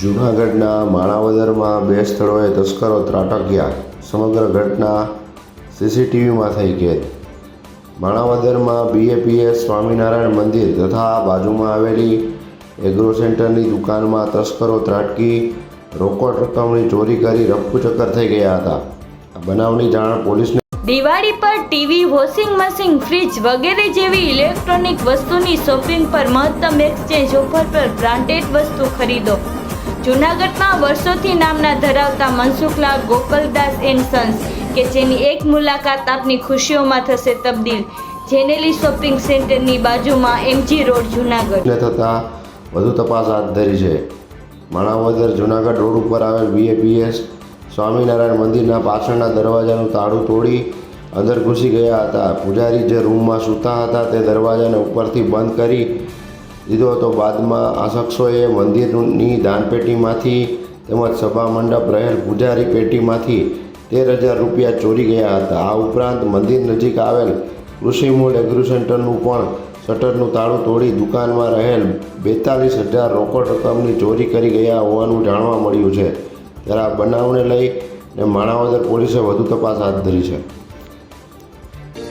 જૂનાગઢના માણાવદરમાં બે સ્થળોએ તસ્કરો ત્રાટક્યા. સમગ્ર ઘટના સીસીટીવીમાં થઈ કેદ માણાવદરમાં બીએપીએસ સ્વામિનારાયણ મંદિર તથા બાજુમાં આવેલી એગ્રો સેન્ટરની દુકાનમાં તસ્કરો ત્રાટકી, રોકડ રકમની ચોરી કરી રફુચક્કર થઈ ગયા હતા. આ બનાવની જાણ પોલીસને દિવાળી પર ટીવી, વોશિંગ મશીન, ફ્રીજ વગેરે જેવી ઇલેક્ટ્રોનિક વસ્તુની શોપિંગ પર મહત્તમ એક્સચેન્જ ઓફર પર બ્રાન્ડેડ વસ્તુ ખરીદો. જૂનાગઢમાં વર્ષોથી નામના ધરાવતા મનસુખલાલ ગોકલદાસ એન્ડ સન્સ, કે જેની એક મુલાકાત આપની ખુશીઓમાં થશે તબદીલ, જેનેલી શોપિંગ સેન્ટરની બાજુમાં એમજી રોડ, જૂનાગઢ. થતાં વધુ તપાસ હાથ ધરી છે. માણાવદર જૂનાગઢ રોડ ઉપર આવેલ બીએપીએસ સ્વામિનારાયણ મંદિરના પાછળના દરવાજાનું તાળું તોડી અંદર ઘૂસી ગયા હતા. પૂજારી જે રૂમમાં સૂતા હતા તે દરવાજાને ઉપરથી બંધ કરી દીધો હતો. બાદમાં આ શખ્સોએ મંદિરની દાનપેટીમાંથી તેમજ સભા મંડપ રહેલ પૂજારી પેટીમાંથી તેર હજાર રૂપિયા ચોરી ગયા હતા. આ ઉપરાંત મંદિર નજીક આવેલ કૃષિમૂળ એગ્રો સેન્ટરનું પણ શટરનું તાળું તોડી દુકાનમાં રહેલ બેતાલીસ હજાર રોકડ રકમની ચોરી કરી ગયા હોવાનું જાણવા મળ્યું છે. ત્યારે આ બનાવને લઈને માણાવદર પોલીસે વધુ તપાસ હાથ ધરી છે.